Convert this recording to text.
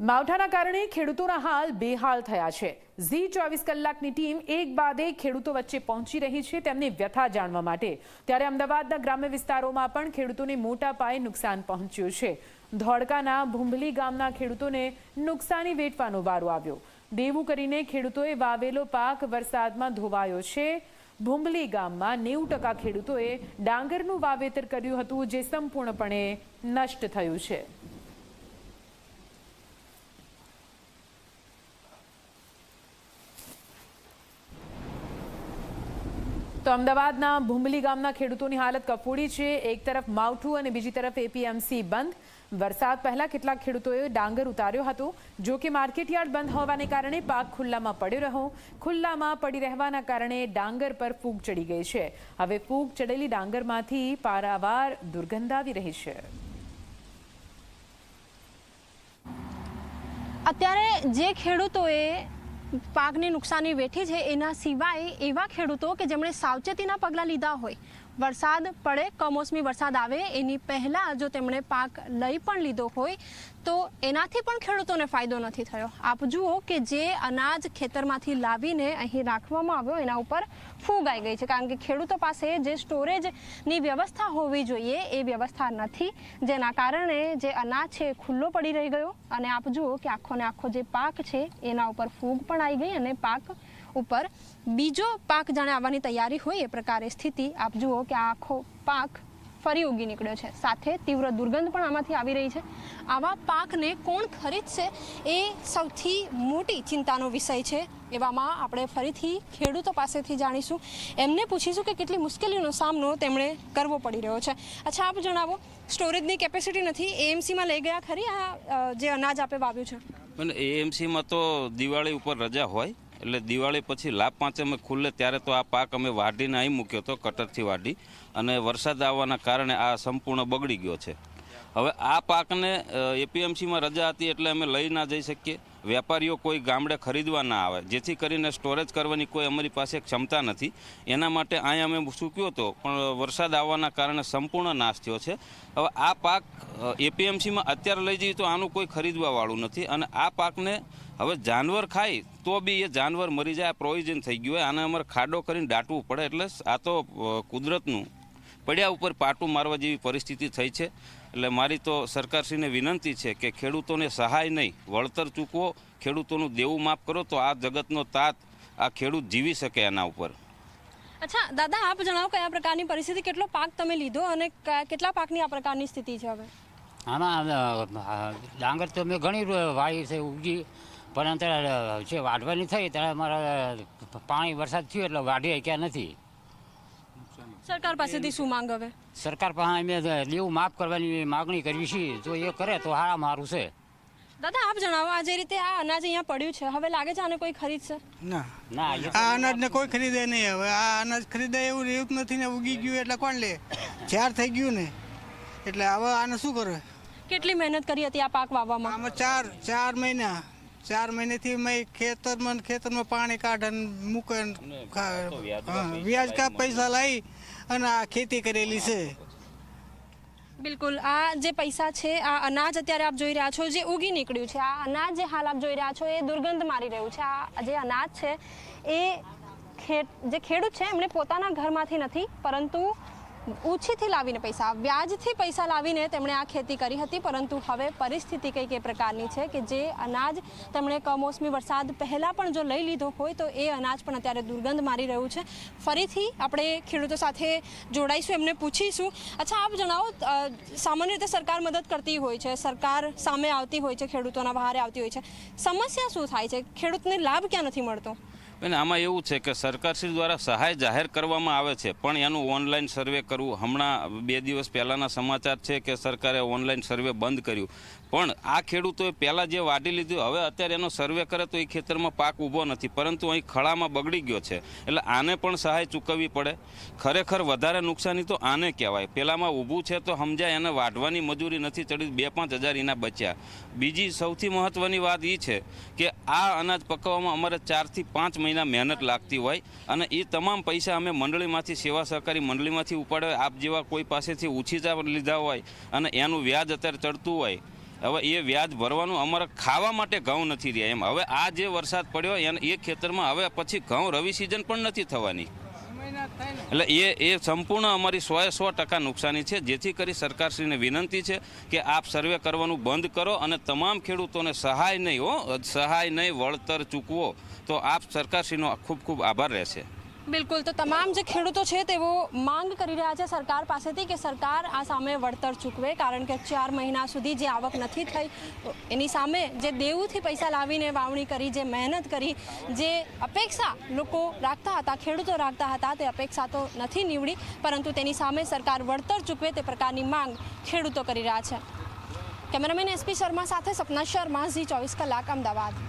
માવઠાના કારણે ખેડૂતોના હાલ બેહાલ થયા છે. ઝી ચોવીસ કલાકની ટીમ એક બાદ એક ખેડૂતો વચ્ચે પહોંચી રહી છે તેમની વ્યથા જાણવા માટે. ત્યારે અમદાવાદના ગ્રામ્ય વિસ્તારોમાં પણ ખેડૂતોને મોટા પાયે નુકસાન પહોંચ્યું છે. ધોળકાના ભૂંભલી ગામના ખેડૂતોને નુકસાની વેઠવાનો વારો આવ્યો. દેવું કરીને ખેડૂતોએ વાવેલો પાક વરસાદમાં ધોવાયો છે. ભૂંભલી ગામમાં નેવું ટકા ખેડૂતોએ ડાંગરનું વાવેતર કર્યું હતું, જે સંપૂર્ણપણે નષ્ટ થયું છે. તો અમદાવાદના ભૂંબલી ગામના ખેડૂતોની હાલત કફોડી છે. એક તરફ માવઠું અને બીજી તરફ એપીએમસી બંધ. વરસાદ પહેલા કેટલાક ખેડૂતોએ ડાંગર ઉતાર્યો હતો. જો કે માર્કેટયાર્ડ બંધ હોવાને કારણે પાક ખુલ્લામાં પડ્યો રહ્યો. ખુલ્લામાં પડી રહેવાના કારણે ડાંગર પર ફૂગ ચડી ગઈ છે. હવે ફૂગ ચડેલી ડાંગરમાંથી પારાવાર દુર્ગંધ આવી રહી છે. અત્યારે જે ખેડૂતોએ પાકની નુકસાની વેઠી છે. એના સિવાય એવા ખેડૂતો કે જેમણે સાવચેતીના પગલાં લીધા હોય વરસાદ પડે, કમોસમી વરસાદ આવે, એની પહેલાં જો તેમણે પાક લઈ પણ લીધો હોય, તો એનાથી પણ ખેડૂતોને ફાયદો નથી થયો. આપ જુઓ કે જે અનાજ ખેતરમાંથી લાવીને અહીં રાખવામાં આવ્યો, એના ઉપર ફૂગ આવી ગઈ છે. કારણ કે ખેડૂતો પાસે જે સ્ટોરેજની વ્યવસ્થા હોવી જોઈએ, એ વ્યવસ્થા નથી. જેના કારણે જે અનાજ છે ખુલ્લો પડી રહી ગયો. અને આપ જુઓ કે આખો ને આખો જે પાક છે, એના ઉપર ફૂગ પણ આવી ગઈ અને પાક ઉપર બીજો પાક જાણે આવવાની તૈયારી હોય એ પ્રકારે સ્થિતિ, આપ જુઓ કે આખો પાક ફરી ઉગી નીકળ્યો છે. સાથે તીવ્ર દુર્ગંધ પણ આમાંથી આવી રહી છે. આવા પાકને કોણ ખરીદશે એ સૌથી મોટી ચિંતાનો વિષય છે. એવામાં આપણે ફરીથી ખેડૂતો પાસેથી જાણીશું. એમને પૂછીશું કે કેટલી મુશ્કેલીનો સામનો તેમણે કરવો પડી રહ્યો છે. અચ્છા, આપ જણાવો, સ્ટોરેજની કેપેસિટી નથી, એએમસીમાં લઈ ગયા ખરી આ જે અનાજ આપે વાવ્યું છે? એએમસીમાં તો દિવાળી ઉપર રજા હોય. એટલે દિવાળી પછી લાભ પાંચે અમે ખુલ્લે, ત્યારે તો આ પાક અમે વાઢીને અહીં મૂક્યો હતો, કટરથી વાઢી. અને વરસાદ આવવાના કારણે આ સંપૂર્ણ બગડી ગયો છે. હવે આ પાકને એપીએમસીમાં રજા હતી એટલે અમે લઈ ના જઈ શકીએ. વેપારીઓ કોઈ ગામડે ખરીદવા ના આવે. જેથી કરીને સ્ટોરેજ કરવાની કોઈ અમારી પાસે ક્ષમતા નથી. એના માટે અહીંયા અમે સૂક્યો હતો, પણ વરસાદ આવવાના કારણે સંપૂર્ણ નાશ થયો છે. હવે આ પાક એપીએમસીમાં અત્યારે લઈ જઈએ તો આનું કોઈ ખરીદવાવાળું નથી. અને આ પાકને હવે જાનવર ખાય તો બી એ જાનવર મરી જાય પ્રોવિઝન થઈ ગયું હોય આને અમારે ખાડો કરીને દાટવું પડે. એટલે આ તો કુદરતનું પડ્યા ઉપર પાટું મારવા જેવી પરિસ્થિતિ થઈ છે. એટલે મારી તો સરકારશ્રીને વિનંતી છે કે ખેડૂતોને સહાય નહીં વળતર ચૂકવો ખેડૂતોનું દેવું માફ કરો તો આ જગતનો તાત આ ખેડૂત જીવી શકે એના ઉપર. અચ્છા દાદા આપ જણાવો કયા પ્રકારની પરિસ્થિતિ કેટલો પાક તમે લીધો અને કેટલા પાકની આ પ્રકારની સ્થિતિ છે હવે? આમાં ડાંગર તો મેં ઘણી વાવી છે ઉગી. પણ અત્યારે છે વાઢવાની થઈ ત્યારે અમારા પાણી વરસાદ થયો એટલે વાઢી ક્યાં નથી. સરકાર પાસેથી શું માંગ હવે? સરકાર પાસે અમે લેવું માફ કરવાની માગણી કરવી છે જો એ કરે તો હારા મારું છે. દાદા આપ જણાવો આ જે રીતે આ અનાજ અહીંયા પડ્યું છે હવે લાગે છે આને કોઈ ખરીદશે ના. ના આ અનાજને કોઈ ખરીદે નહીં હવે. આ અનાજ ખરીદે એવું રહ્યું નથી ને ઉગી ગયું એટલે કોણ લે? ચાર થઈ ગયું ને એટલે હવે આને શું કરે? કેટલી મહેનત કરી હતી આ પાક વાવવામાં? આમાં ચાર ચાર મહિના. ચાર મહિનેથી મેં ખેતરમાં ખેતરમાં પાણી કાઢે ને મૂકે વ્યાજ કા પૈસા લઈ અને આ ખેતી કરેલી છે. બિલકુલ આ જે પૈસા છે આ અનાજ અત્યારે આપ જોઈ રહ્યા છો જે ઉગી નીકળ્યું છે આ અનાજ જે હાલ આપ જોઈ રહ્યા છો એ દુર્ગંધ મારી રહ્યું છે. આ જે અનાજ છે એ ખે- જે ખેડૂત છે એમણે પોતાના ઘરમાંથી નથી પરંતુ ઓછીથી લાવીને પૈસા, વ્યાજથી પૈસા લાવીને તેમણે આ ખેતી કરી હતી, પરંતુ હવે પરિસ્થિતિ કંઈક એ પ્રકારની છે કે જે અનાજ તેમણે કમોસમી વરસાદ પહેલાં પણ જો લઈ લીધો હોય, તો એ અનાજ પણ અત્યારે દુર્ગંધ મારી રહ્યું છે. ફરીથી આપણે ખેડૂતો સાથે જોડાઈશું, એમને પૂછીશું. અચ્છા, આપ જણાવો સામાન્ય રીતે સરકાર મદદ કરતી હોય છે, સરકાર સામે આવતી હોય છે, ખેડૂતોના બહારે આવતી હોય છે. સમસ્યા શું થાય છે? ખેડૂતને લાભ ક્યાં નથી મળતો? અને આમાં એવું છે કે સરકારશ્રી દ્વારા સહાય જાહેર કરવામાં આવે છે, પણ એનું ઓનલાઈન સર્વે કરવું. હમણાં બે દિવસ પહેલાંના સમાચાર છે કે સરકારે ઓનલાઈન સર્વે બંધ કર્યું. પણ આ ખેડૂતોએ પહેલાં જે વાઢી લીધું, હવે અત્યારે એનો સર્વે કરે તો એ ખેતરમાં પાક ઊભો નથી. પરંતુ અહીં ખળામાં બગડી ગયો છે. એટલે આને પણ સહાય ચૂકવવી પડે. ખરેખર વધારે નુકસાની તો આને કહેવાય. પહેલાંમાં ઊભું છે તો સમજાય, એને વાઢવાની મજૂરી નથી ચડી બે પાંચ હજાર એના બચ્યા. બીજી સૌથી મહત્ત્વની વાત એ છે કે આ અનાજ પકવવામાં અમારે ચારથી પાંચ મહિના મહેનત લાગતી હોય અને એ તમામ પૈસા અમે મંડળીમાંથી, સેવા સહકારી મંડળીમાંથી ઉપાડે આપ જેવા કોઈ પાસેથી ઉછીજા લીધા હોય અને એનું વ્યાજ અત્યારે ચડતું હોય હવે એ વ્યાજ ભરવાનું અમારે ખાવા માટે ઘઉં નથી રહ્યા એમ. હવે આ જે વરસાદ પડ્યો, એને એ ખેતરમાં હવે પછી ઘઉં રવિ સિઝન પણ નથી થવાની. એટલે એ એ સંપૂર્ણ અમારી સોએ સો ટકા નુકસાની છે. જેથી કરી સરકારશ્રીને વિનંતી છે કે આપ સર્વે કરવાનું બંધ કરો અને તમામ ખેડૂતોને સહાય નહીં, હો. સહાય નહીં, વળતર ચૂકવો. તો આપ સરકારશ્રીનો ખૂબ ખૂબ આભાર રહેશે. બિલકુલ, તો તમામ જે ખેડૂતો છે તેઓ માંગ કરી રહ્યા છે સરકાર પાસેથી કે સરકાર આ સામે વળતર ચૂકવે, કારણ કે ચાર મહિના સુધી જે આવક નથી થઈ એની સામે જે દેવુંથી પૈસા લાવીને વાવણી કરી, જે મહેનત કરી, જે અપેક્ષા લોકો રાખતા હતા, ખેડૂતો રાખતા હતા, તે અપેક્ષા તો નથી નીવડી, પરંતુ તેની સામે સરકાર વળતર ચૂકવે તે પ્રકારની માંગ ખેડૂતો કરી રહ્યા છે. કેમેરામેન એસપી શર્મા સાથે સપના શર્મા, ઝી ચોવીસ કલાક, અમદાવાદ.